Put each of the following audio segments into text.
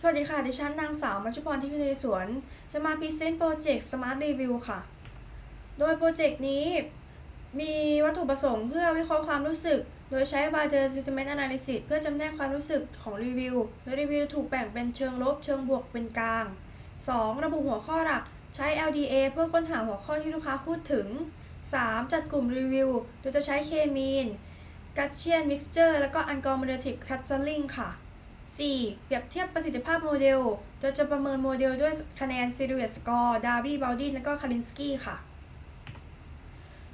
สวัสดีค่ะ ดิฉันนางสาวมัชชุพรทิพย์ในสวน จะมาพรีเซนต์โปรเจกต์ Smart Review ค่ะ โดยโปรเจกต์นี้มีวัตถุประสงค์เพื่อวิเคราะห์ความรู้สึก โดยใช้ Wider Sentiment Analysis เพื่อจำแนกความรู้สึกของรีวิว โดยรีวิวถูกแบ่งเป็นเชิงลบ เชิงบวกเป็นกลาง 2. ระบุหัวข้อหลัก ใช้ LDA เพื่อค้นหาหัวข้อที่ลูกค้าพูดถึง 3. จัดกลุ่มรีวิว โดยจะใช้ K-mean Gaussian Mixture แล้วก็ Algorithmic Clustering ค่ะ 4. เปรียบเทียบประสิทธิภาพโมเดล โดยจะประเมินโมเดลด้วยคะแนน Silhouette Score Darby Baldwin และก็ Kalinsky ค่ะ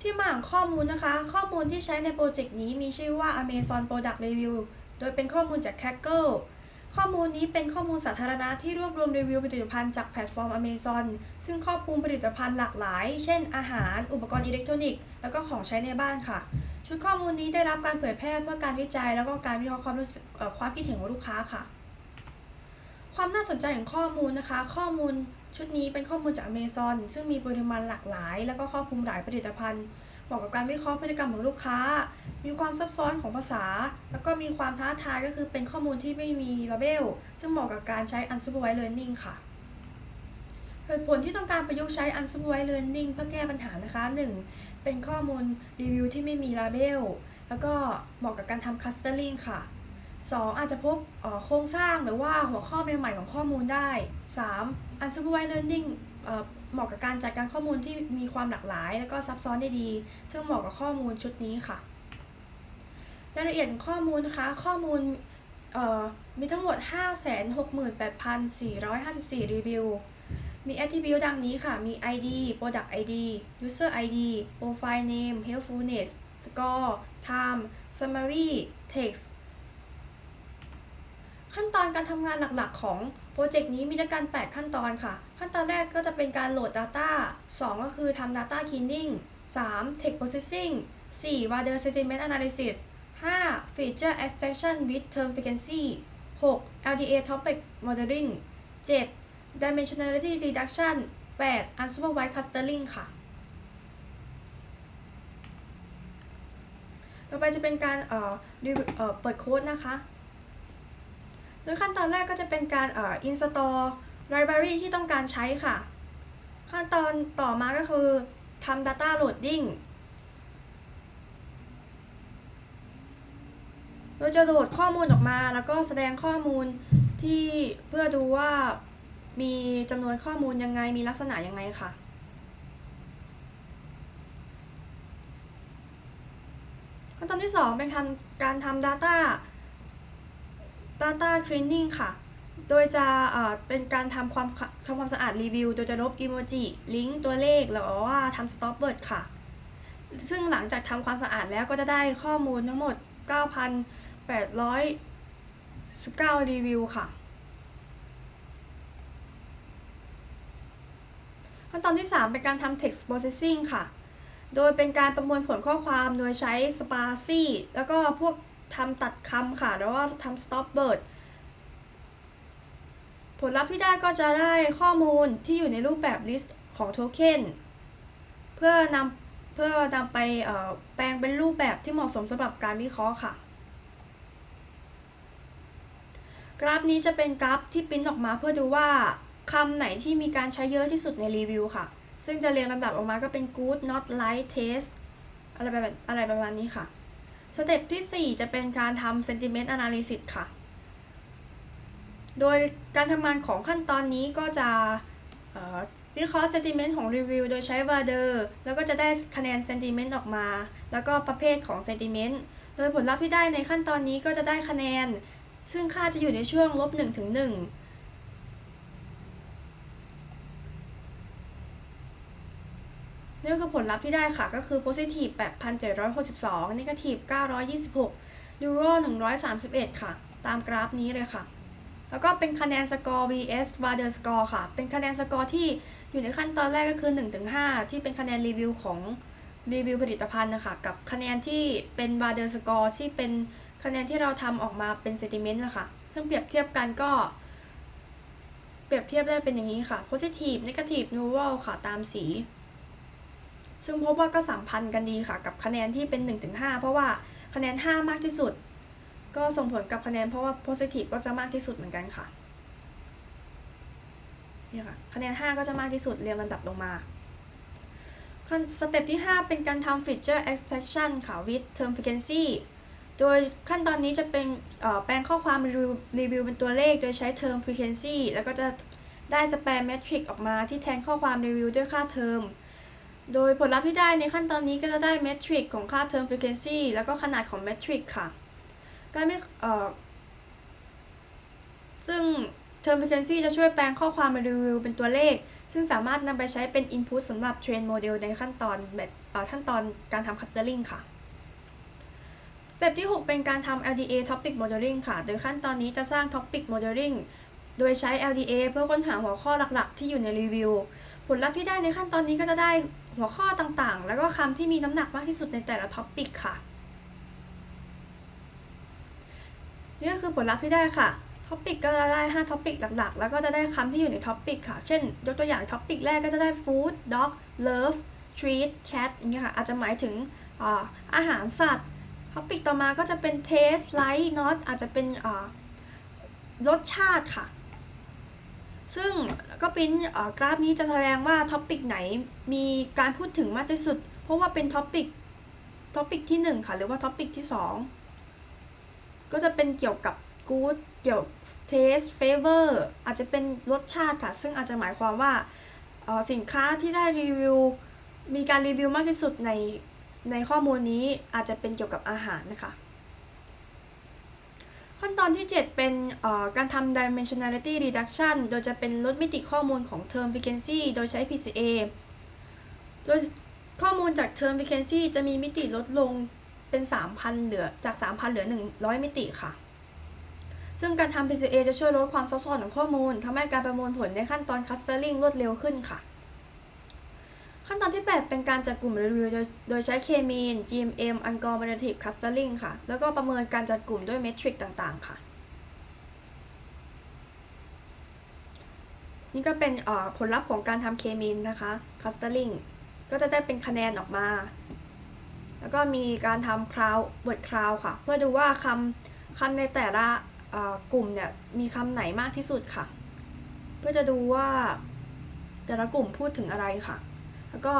ที่มาของข้อมูลนะคะ ข้อมูลที่ใช้ในโปรเจกต์นี้มีชื่อว่า Amazon Product Review โดยเป็นข้อมูลจาก Kaggle ข้อมูลนี้เป็นข้อมูลสาธารณะที่รวบรวมรีวิวผลิตภัณฑ์จากแพลตฟอร์ม Amazon ซึ่งครอบคลุมผลิตภัณฑ์หลากหลาย เช่น อาหาร อุปกรณ์อิเล็กทรอนิกส์ แล้วก็ของใช้ในบ้านค่ะ ชุดข้อมูลนี้ได้รับการเผยแพร่เพื่อการวิจัย แล้วก็การวิเคราะห์ความรู้สึกความคิดเห็นของลูกค้าค่ะ ความน่าสนใจของข้อมูลนะคะ ข้อมูลชุดนี้เป็นข้อมูลจาก Amazon ซึ่งมีปริมาณหลากหลาย แล้วก็ครอบคลุมหลายผลิตภัณฑ์ เหมาะกับการวิเคราะห์พฤติกรรมของลูกค้า มีความซับซ้อนของภาษา แล้วก็มีความท้าทายก็คือเป็นข้อมูลที่ไม่มีลาเบลซึ่งเหมาะกับการใช้ unsupervised learning ค่ะเหตุผลที่ต้องการประยุกต์ใช้ unsupervised learning เพื่อแก้ปัญหานะคะ 1. เป็นข้อมูลรีวิวที่ไม่มีลาเบลแล้วก็เหมาะกับการทำ clustering ค่ะ 2. อาจจะพบโครงสร้างหรือว่าหัวข้อใหม่ๆของข้อมูลได้ 3. unsupervised learning เหมาะกับการจัดการข้อมูลที่มีความหลากหลาย แล้วก็ซับซ้อนได้ดี ซึ่งเหมาะกับข้อมูลชุดนี้ค่ะ รายละเอียดของข้อมูลนะคะ ข้อมูลมีทั้งหมด 568,454 รีวิว มี attribute ดังนี้ค่ะ มี ID product ID user ID profile name helpfulness score time summary text ขั้นตอนการทำงานหลักๆของโปรเจกต์นี้มีด้วยกัน 8 ขั้นตอนค่ะ ขั้นตอนแรกก็จะเป็นการโหลด Data 2 ก็คือทำ Data Cleaning 3. Text Processing 4. Wider Sentiment Analysis 5. Feature Extraction with Term Frequency 6. LDA Topic Modeling 7. Dimensionality Reduction 8. Unsupervised Clustering ค่ะ ต่อไปจะเป็นการเเอ่อเปิดโค้ดนะคะ โดยขั้นตอนแรกก็จะเป็นการเอ่อ install library ที่ต้องการใช้ค่ะ ขั้นตอนต่อมาก็คือทำ data loading โดยจะโหลดข้อมูลออกมาแล้วก็แสดงข้อมูลที่เพื่อดูว่ามีจำนวนข้อมูลยังไงมีลักษณะยังไงค่ะ ขั้นตอนที่ 2 เป็นทำการทำ data data cleaning ค่ะ โดยจะเป็นการทำความทำความสะอาดรีวิว โดยจะลบอีโมจิลิงก์ตัวเลขหรือว่าทำ stop word ค่ะ ซึ่งหลังจากทำความสะอาดแล้วก็จะได้ข้อมูลทั้งหมด 9,819 รีวิวค่ะ ขั้นตอนที่ 3 เป็นการทำ text processing ค่ะ โดยเป็นการประมวลผลข้อความโดยใช้ sparsy แล้วก็พวกทำตัดคำค่ะ แล้วก็ทำ stop word ผลลัพธ์ที่ได้ก็จะได้ข้อมูลที่อยู่ในรูปแบบ list ของโทเค็นเพื่อนำเพื่อนำไปแปลงเป็นรูปแบบที่เหมาะสมสำหรับการวิเคราะห์ค่ะ กราฟนี้จะเป็นกราฟที่ปริ้นออกมาเพื่อดูว่าคำไหนที่มีการใช้เยอะที่สุดในรีวิวค่ะ ซึ่งจะเรียงลำดับออกมาก็เป็น good not like taste อะไรแบบอะไรประมาณนี้ค่ะ สเต็ปที่ 4 จะเป็นการทำ sentiment analysis ค่ะ โดยการทำงานของขั้นตอนนี้ก็จะวิเคราะห์ sentiment ของรีวิวโดยใช้ Wader แล้วก็จะได้คะแนน sentiment ออกมา แล้วก็ประเภทของ sentiment โดยผลลัพธ์ที่ได้ในขั้นตอนนี้ก็จะได้คะแนน ซึ่งค่าจะอยู่ในช่วงลบ1ถึง1นี่คือผลลัพธ์ที่ได้ค่ะก็คือ positive 8,762 negative 926 euro 131 ค่ะ ตามกราฟนี้เลยค่ะ แล้วก็เป็นคะแนนสกอร์ vs Wader score ค่ะ เป็นคะแนนสกอร์ที่อยู่ในขั้นตอนแรกก็คือ 1-5 ที่เป็นคะแนนรีวิวของรีวิวผลิตภัณฑ์นะคะ กับคะแนนที่เป็น Wader score ที่เป็นคะแนนที่เราทำออกมาเป็น sentiment นะคะ ซึ่งเปรียบเทียบกันก็ เปรียบเทียบได้เป็นอย่างนี้ค่ะ positive negative neutral ค่ะ ตามสี ซึ่งพบว่าก็สัมพันธ์กันดีค่ะ กับคะแนนที่เป็น 1-5 เพราะว่าคะแนน 5 มากที่สุด ก็ส่งผลกับคะแนนเพราะว่า positive ก็จะมากที่สุดเหมือนกันค่ะนี่ค่ะคะแนน 5 ก็จะมากที่สุดเรียงลำดับลงมาขั้นสเต็ปที่ 5 เป็นการทำ feature extraction ค่ะ with term frequency โดยขั้นตอนนี้จะเป็นแปลงข้อความรีวิวเป็นตัวเลข โดยใช้ term frequency แล้วก็จะได้ span metric ออกมาที่แทนข้อความรีวิวด้วยค่าเทอมโดยผลลัพธ์ที่ได้ในขั้นตอนนี้ก็จะได้ metric ของค่า term frequency แล้วก็ขนาดของ metric ค่ะ ไม่เอ่อซึ่ง term frequency จะช่วยแปลงข้อความมารีวิวเป็นตัวเลข ซึ่งสามารถนำไปใช้เป็น input สำหรับ train model ในขั้นตอนแบบเอ่อขั้นตอนการทำ clustering ค่ะสเต็ปที่ 6 เป็นการทำ LDA topic modeling ค่ะ โดยขั้นตอนนี้จะสร้าง topic modeling โดยใช้ LDA เพื่อค้นหาหัวข้อหลักๆ ที่อยู่ในรีวิว ผลลัพธ์ที่ได้ในขั้นตอนนี้ก็จะได้หัวข้อต่างๆ แล้วก็คำที่มีน้ำหนักมากที่สุดในแต่ละ topic ค่ะ นี่ก็คือผลลัพธ์ที่ได้ค่ะท็อปิกก็จะได้ 5 ท็อปิกหลักๆ แล้วก็จะได้คำที่อยู่ในท็อปิกค่ะ เช่น ยกตัวอย่างท็อปิกแรกก็จะได้ food dog love treat cat อย่างเงี้ยค่ะ อาจจะหมายถึงอาอาหารสัตว์ ท็อปิกต่อมาก็จะเป็น taste like not อาจจะเป็นรสชาติค่ะ ซึ่งก็ปริ้นกราฟนี้จะแสดงว่าท็อปิกไหนมีการพูดถึงมากที่สุด เพราะว่าเป็นท็อปิกท็อปิกที่ 1 ค่ะ หรือว่าท็อปิกที่ 2 ก็จะเป็นเกี่ยวกับ good เกี่ยว taste flavor อาจจะเป็นรสชาติค่ะ ซึ่งอาจจะหมายความว่าสินค้าที่ได้รีวิว มีการรีวิวมากที่สุดในในข้อมูลนี้อาจจะเป็นเกี่ยวกับอาหารนะคะขั้นตอนที่ 7 เป็นเอ่อการทำ dimensionality reduction โดยจะเป็นลดมิติข้อมูลของ term frequency โดยใช้ PCA โดยข้อมูลจาก term frequency จะมีมิติลดลง เป็น 3,000 เหลือจาก 3,000 เหลือ 100 มิติค่ะ ซึ่งการทำ PCA จะช่วยลดความซับซ้อนของข้อมูลทำให้การประมวลผลในขั้นตอน clustering รวดเร็วขึ้นค่ะ ขั้นตอนที่ 8 เป็นการจัดกลุ่มรีวิวโดยใช้ K-mean GMM Algorithmic Clustering ค่ะ แล้วก็ประเมินการจัดกลุ่มด้วยเมทริกต่างๆ ค่ะนี่ก็เป็นผลลัพธ์ของการทำ K-mean นะคะ Clustering ก็จะได้เป็นคะแนนออกมา แล้วก็มีการทำ crowd word crowd ค่ะ เพื่อดูว่าคำคำในแต่ละกลุ่มเนี่ยมีคำไหนมากที่สุดค่ะ เพื่อจะดูว่าแต่ละกลุ่มพูดถึงอะไรค่ะ แล้วก็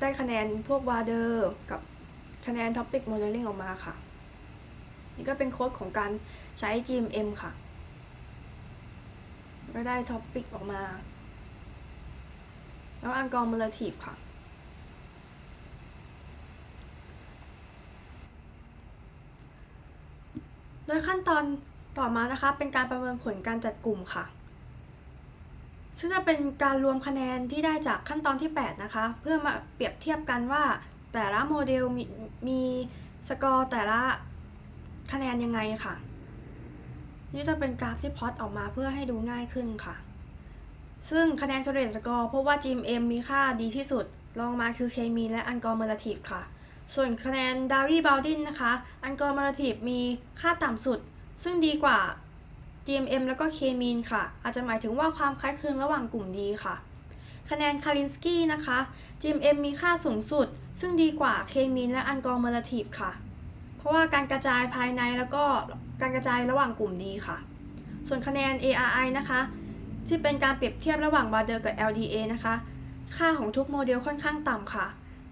ได้คะแนนพวกวาเดอร์กับคะแนน Topic Modeling ออกมาค่ะ นี่ก็เป็นโค้ดของการใช้ GMM ค่ะ ก็ได้ Topic ออกมา แล้วอังกอร์ Relative ค่ะ โดยขั้นตอนต่อมานะคะเป็นการประเมินผลการจัดกลุ่มค่ะ ซึ่งจะเป็นการรวมคะแนนที่ได้จากขั้นตอนที่ 8 นะคะ เพื่อมาเปรียบเทียบกันว่า แต่ละโมเดลมีมีสกอร์แต่ละคะแนนยังไงค่ะ นี่จะเป็นกราฟที่พอตออกมาเพื่อให้ดูง่ายขึ้นค่ะ ซึ่งคะแนน s เ r ร a สกอร์พบว่า GMM มีค่าดีที่สุดรองมาคือเคมีและอันกอร์เมลทีฟค่ะ ส่วนคะแนนดาวีบ l ลดินนะคะอันกอร์เมลทีฟมีค่าต่ำสุด ซึ่งดีกว่า GMM แล้วก็ K-mean ค่ะ อาจจะหมายถึงว่าความคล้ายคลึงระหว่างกลุ่มดีค่ะ คะแนนคารินสกี้นะคะ GMM มีค่าสูงสุด ซึ่งดีกว่า K-mean และ Anglomerlative ค่ะ เพราะว่าการกระจายภายในแล้วก็การกระจายระหว่างกลุ่มดีค่ะ ส่วนคะแนน ARI นะคะ ที่เป็นการเปรียบเทียบระหว่าง Border กับ LDA นะคะ ค่าของทุกโมเดลค่อนข้างต่ำค่ะ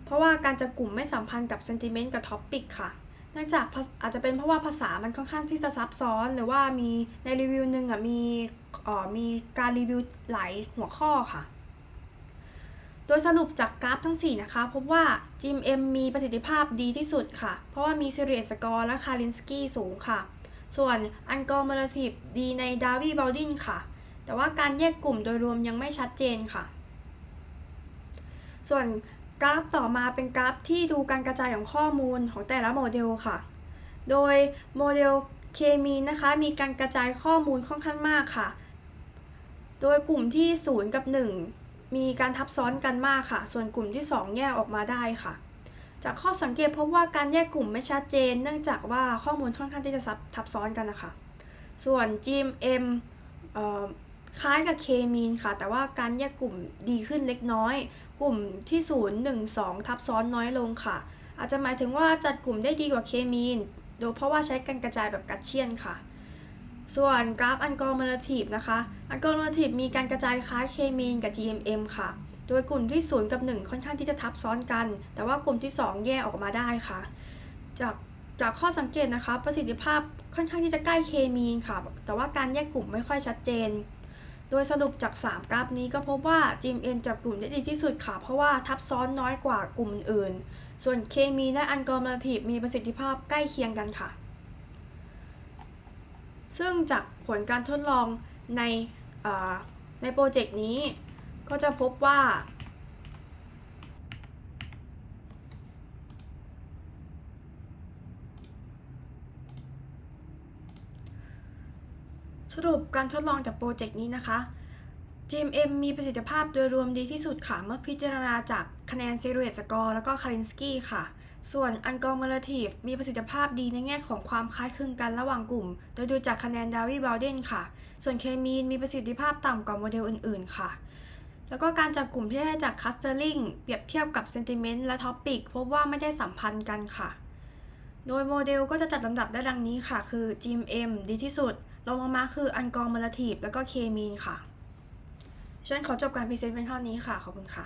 เพราะว่าการจัดกลุ่มไม่สัมพันธ์กับ Sentiment กับ Topic ค่ะเนื่องจากอาจจะเป็นเพราะว่าภาษามันค่อนข้างที่จะซับซ้อน หรือว่ามีในรีวิวหนึ่งอะมีอ่อมีการรีวิวหลายหัวข้อค่ะ โดยสรุปจากกราฟทั้ง 4 นะคะ พบว่า GMM มีประสิทธิภาพดีที่สุดค่ะ เพราะว่ามี s e r i สกอร์และคารินสกี้สูงค่ะ ส่วน a n g l o m e r a t i v e ดีใน d a r v y b a l d i n ค่ะ แต่ว่าการแยกกลุ่มโดยรวมยังไม่ชัดเจนค่ะ ส่วน กราฟต่อมาเป็นกราฟที่ดูการกระจายของข้อมูลของแต่ละโมเดลค่ะ โดยโมเดลเคมีนะคะมีการกระจายข้อมูลค่อนข้างมากค่ะ โดยกลุ่มที่ 0 กับ 1 มีการทับซ้อนกันมากค่ะ ส่วนกลุ่มที่ 2 แยกออกมาได้ค่ะ จากข้อสังเกตพบว่าการแยกกลุ่มไม่ชัดเจน เนื่องจากว่าข้อมูลค่อนข้างที่จะทับซ้อนกันนะคะ ส่วน GMM เอ่อ คล้ายกับ K-mean ค่ะ แต่ว่าการแยกกลุ่มดีขึ้นเล็กน้อย กลุ่มที่ 0 1 2 ทับซ้อนน้อยลงค่ะ อาจจะหมายถึงว่าจัดกลุ่มได้ดีกว่า K-mean โดยเพราะว่าใช้การกระจายแบบกัดเชียนค่ะ ส่วนกราฟอันกอร์เมลทีฟนะคะอันกอร์เมลทีฟมีการกระจายคล้ายเคมีนกับ GMM ค่ะ โดยกลุ่มที่ 0 กับ 1 ค่อนข้างที่จะทับซ้อนกัน แต่ว่ากลุ่มที่ 2 แยกออกมาได้ค่ะ จากจากข้อสังเกตนะคะ ประสิทธิภาพค่อนข้างที่จะใกล้เคมีนค่ะ แต่ว่าการแยกกลุ่มไม่ค่อยชัดเจน ดยสรุปจาก 3 กราฟนี้ก็พบว่า GMN จับกลุ่มได้ดีที่สุดค่ะ เพราะว่าทับซ้อนน้อยกว่ากลุ่มอื่น ส่วนเคมีและอันกอร์มาทีฟมีประสิทธิภาพใกล้เคียงกันค่ะ ซึ่งจากผลการทดลองในในโปรเจกต์นี้ ก็จะพบว่า สรุปการทดลองจากโปรเจกต์นี้นะคะ GMM มีประสิทธิภาพโดยรวมดีที่สุดค่ะ เมื่อพิจารณาจากคะแนน s e r u e t Score แล้วก็ Kalinsky ค่ะ ส่วน u n c o m m u l a t i v e มีประสิทธิภาพดีในแง่ของความคล้ายคลึงกันระหว่างกลุ่ม โดยดูจากคะแนน d a v i b o w d e n ค่ะ ส่วนเคมีนมีประสิทธิภาพต่ำกว่าโมเดลอื่น ๆ ค่ะ แล้วก็การจับกลุ่มที่ได้จาก clustering เปรียบเทียบกับ sentiment และ topic พบว่าไม่ได้สัมพันธ์กันค่ะ โดยโมเดลก็จะจัดลำดับได้ดังนี้ค่ะ คือ GMM ดีที่สุด รองลงมาคือ u n c o m m u l a t i v e แล้วก็เคมีนค่ะฉันขอจบการพรีเซนต์เป็นเท่านี้ค่ะ ขอบคุณค่ะ